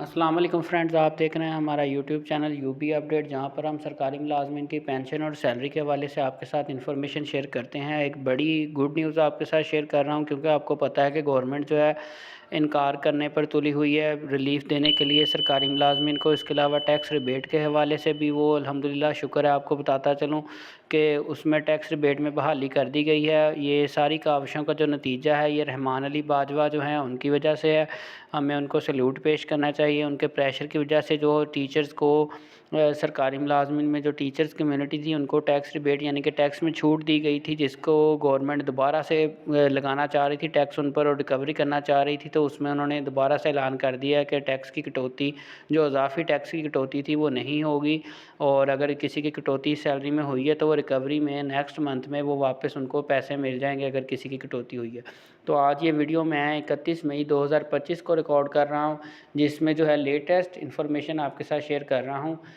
السلام علیکم فرینڈز، آپ دیکھ رہے ہیں ہمارا YouTube channel U B update, جہاں پر ہم سرکاری ملازمین کی پینشن اور سیلری کے حوالے سے آپ کے ساتھ انفارمیشن شیئر کرتے ہیں۔ ایک بڑی گڈ نیوز آپ کے ساتھ شیئر کر رہا ہوں، کیونکہ آپ کو پتہ ہے کہ گورنمنٹ جو ہے انکار کرنے پر تلی ہوئی ہے۔ ریلیف دینے کے لیے سرکاری ملازمین کو اس کے علاوہ ٹیکس ریبیٹ کے حوالے سے بھی وہ الحمدللہ شکر ہے۔ آپ کو بتاتا چلوں کہ اس میں ٹیکس ریبیٹ میں بحالی کر دی گئی ہے۔ یہ ساری کاوشوں کا جو نتیجہ ہے، یہ رحمان علی باجوہ جو ہیں، ان کی وجہ سے ہے۔ ہمیں ان کو سلیوٹ پیش کرنا چاہیے۔ ان کے پریشر کی وجہ سے جو ٹیچرز کو سرکاری ملازمین میں جو ٹیچرز کمیونٹی تھی، ان کو ٹیکس ریبیٹ یعنی کہ ٹیکس میں چھوٹ دی گئی تھی، جس کو گورنمنٹ دوبارہ سے لگانا چاہ رہی تھی ٹیکس ان پر اور ریکوری کرنا چاہ رہی تھی۔ تو اس میں انہوں نے دوبارہ سے اعلان کر دیا کہ ٹیکس کی کٹوتی، جو اضافی ٹیکس کی کٹوتی تھی، وہ نہیں ہوگی۔ اور اگر کسی کی کٹوتی سیلری میں ہوئی ہے تو وہ ریکوری میں نیکسٹ منتھ میں وہ واپس ان کو پیسے مل جائیں گے اگر کسی کی کٹوتی ہوئی ہے۔ تو آج یہ ویڈیو میں اکتیس مئی دو ہزار پچیس کو ریکارڈ کر رہا ہوں، جس میں جو ہے لیٹسٹ انفارمیشن آپ کے ساتھ شیئر کر رہا ہوں۔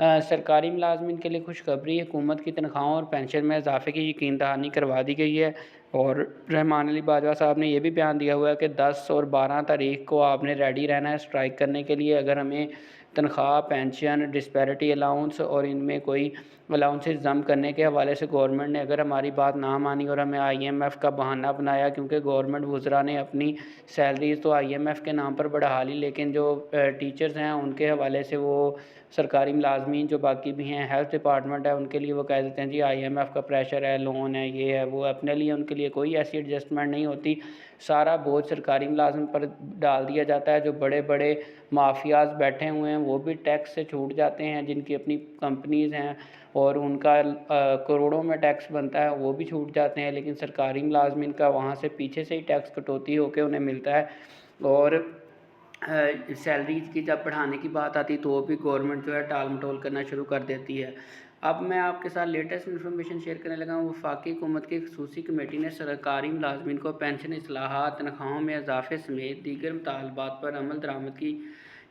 سرکاری ملازمین کے لیے خوشخبری، حکومت کی تنخواہوں اور پینشن میں اضافے کی یقین دہانی کروا دی گئی ہے۔ اور رحمان علی باجوہ صاحب نے یہ بھی بیان دیا ہوا ہے کہ دس اور بارہ تاریخ کو آپ نے ریڈی رہنا ہے اسٹرائک کرنے کے لیے۔ اگر ہمیں تنخواہ، پینشن ڈسپیرٹی الاؤنس اور ان میں کوئی الاؤنسز ضم کرنے کے حوالے سے گورنمنٹ نے اگر ہماری بات نہ مانی اور ہمیں آئی ایم ایف کا بہانہ بنایا، کیونکہ گورنمنٹ وزراء نے اپنی سیلریز تو آئی ایم ایف کے نام پر بڑھا لی، لیکن جو ٹیچرز ہیں، ان کے حوالے سے وہ سرکاری ملازمین جو باقی بھی ہیں ہیلتھ ڈپارٹمنٹ ہے، ان کے لیے وہ کہہ دیتے ہیں جی آئی ایم ایف کا پریشر ہے لون ہے، یہ ہے، وہ اپنے لیے ان کے لیے کوئی ایسی ایڈجسٹمنٹ نہیں ہوتی۔ سارا بوجھ سرکاری ملازم پر ڈال دیا جاتا ہے۔ جو بڑے بڑے مافیاز بیٹھے ہوئے ہیں، وہ بھی ٹیکس سے چھوٹ جاتے ہیں۔ جن کی اپنی کمپنیز ہیں اور ان کا کروڑوں میں ٹیکس بنتا ہے، وہ بھی چھوٹ جاتے ہیں۔ لیکن سرکاری ملازمین کا وہاں سے پیچھے سے ہی ٹیکس کٹوتی ہو کے انہیں ملتا ہے۔ اور سیلریز کی جب بڑھانے کی بات آتی تو وہ بھی گورنمنٹ جو ہے ٹال مٹول کرنا شروع کر دیتی ہے۔ اب میں آپ کے ساتھ لیٹسٹ انفارمیشن شیئر کرنے لگا ہوں۔ وفاقی حکومت کی خصوصی کمیٹی نے سرکاری ملازمین کو پینشن اصلاحات، تنخواہوں میں اضافے سمیت دیگر مطالبات پر عمل درآمد کی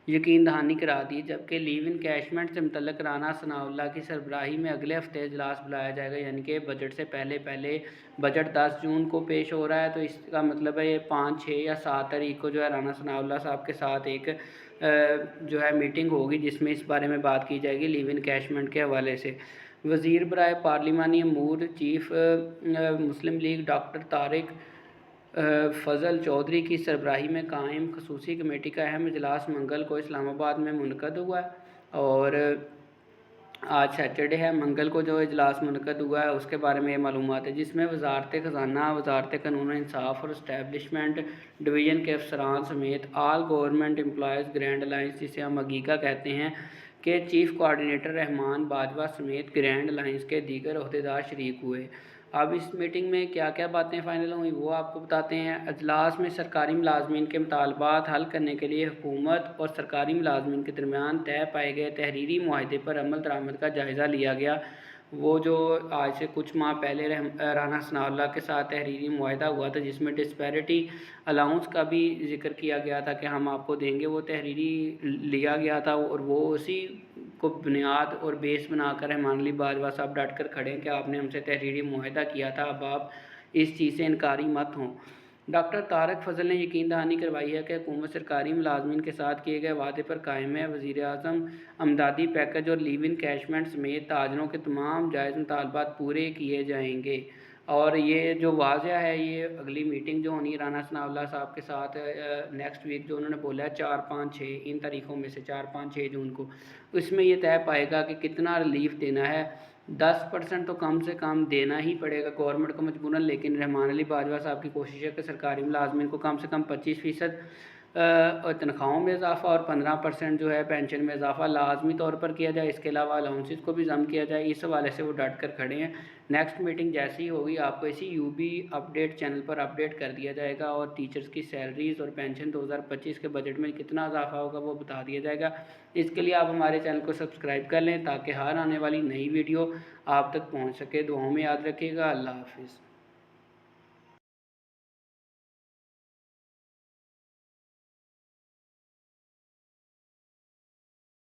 یقین دہانی کرا دی، جبکہ لیو انکیشمنٹ سے متعلق رانا ثناء اللہ کی سربراہی میں اگلے ہفتے اجلاس بلایا جائے گا یعنی کہ بجٹ سے پہلے پہلے بجٹ دس جون کو پیش ہو رہا ہے۔ تو اس کا مطلب ہے یہ پانچ، چھ یا سات تاریخ کو جو ہے رانا ثناء اللہ صاحب کے ساتھ ایک جو ہے میٹنگ ہوگی، جس میں اس بارے میں بات کی جائے گی لیو انکیشمنٹ کے حوالے سے۔ وزیر برائے پارلیمانی امور، چیف مسلم لیگ، ڈاکٹر طارق فضل چودھری کی سربراہی میں قائم خصوصی کمیٹی کا اہم اجلاس منگل کو اسلام آباد میں منعقد ہوا ہے اور آج سیٹرڈے ہے۔ منگل کو جو اجلاس منعقد ہوا ہے، اس کے بارے میں یہ معلومات ہے، جس میں وزارت خزانہ، وزارت قانون انصاف اور اسٹیبلشمنٹ ڈویژن کے افسران سمیت all government employees grand alliance جسے ہم عگیقہ کہتے ہیں کہ چیف کوارڈینیٹر رحمان باجوہ سمیت گرینڈ الائنس کے دیگر عہدیدار شریک ہوئے۔ اب اس میٹنگ میں کیا کیا باتیں فائنل ہوئیں وہ آپ کو بتاتے ہیں۔ اجلاس میں سرکاری ملازمین کے مطالبات حل کرنے کے لیے حکومت اور سرکاری ملازمین کے درمیان طے پائے گئے تحریری معاہدے پر عمل درآمد کا جائزہ لیا گیا۔ وہ جو آج سے کچھ ماہ پہلے رانا ثناء اللہ کے ساتھ تحریری معاہدہ ہوا تھا جس میں ڈسپیرٹی الاؤنس کا بھی ذکر کیا گیا تھا کہ ہم آپ کو دیں گے، وہ تحریری لیا گیا تھا اور وہ اسی کو بنیاد اور بیس بنا کر رحمان علی باجوہ صاحب ڈٹ کر کھڑے ہیں کہ آپ نے ہم سے تحریری معاہدہ کیا تھا، اب آپ اس چیز سے انکاری مت ہوں۔ ڈاکٹر طارق فضل نے یقین دہانی کروائی ہے کہ حکومت سرکاری ملازمین کے ساتھ کیے گئے وعدے پر قائم ہے۔ وزیر اعظم امدادی پیکج اور لیو ان کیشمنٹ سمیت تاجروں کے تمام جائز مطالبات پورے کیے جائیں گے۔ اور یہ جو واضح ہے، یہ اگلی میٹنگ جو ہونی ہے رانا ثناء اللہ صاحب کے ساتھ نیکسٹ ویک جو انہوں نے بولا ہے، چار پانچ چھ، ان تاریخوں میں سے چار پانچ چھ جون کو، اس میں یہ طے پائے گا کہ کتنا ریلیف دینا ہے۔ دس پرسنٹ تو کم سے کم دینا ہی پڑے گا۔ گورنمنٹ کو مجبوراً، لیکن رحمان علی باجوہ صاحب کی کوشش ہے کہ سرکاری ملازمین کو کم سے کم پچیس فیصد تنخواہوں میں اضافہ اور پندرہ پرسنٹ جو ہے پینشن میں اضافہ لازمی طور پر کیا جائے۔ اس کے علاوہ الاؤنسز کو بھی ضم کیا جائے۔ اس حوالے سے وہ ڈٹ کر کھڑے ہیں۔ نیکسٹ میٹنگ جیسی ہوگی، آپ کو اسی یو بی اپڈیٹ چینل پر اپڈیٹ کر دیا جائے گا اور ٹیچرز کی سیلریز اور پینشن دو ہزار پچیس کے بجٹ میں کتنا اضافہ ہوگا وہ بتا دیا جائے گا۔ اس کے لیے آپ ہمارے چینل کو سبسکرائب کر لیں تاکہ ہر آنے والی نئی ویڈیو آپ تک پہنچ سکے۔ دعاؤں میں یاد رکھیے گا۔ اللہ حافظ۔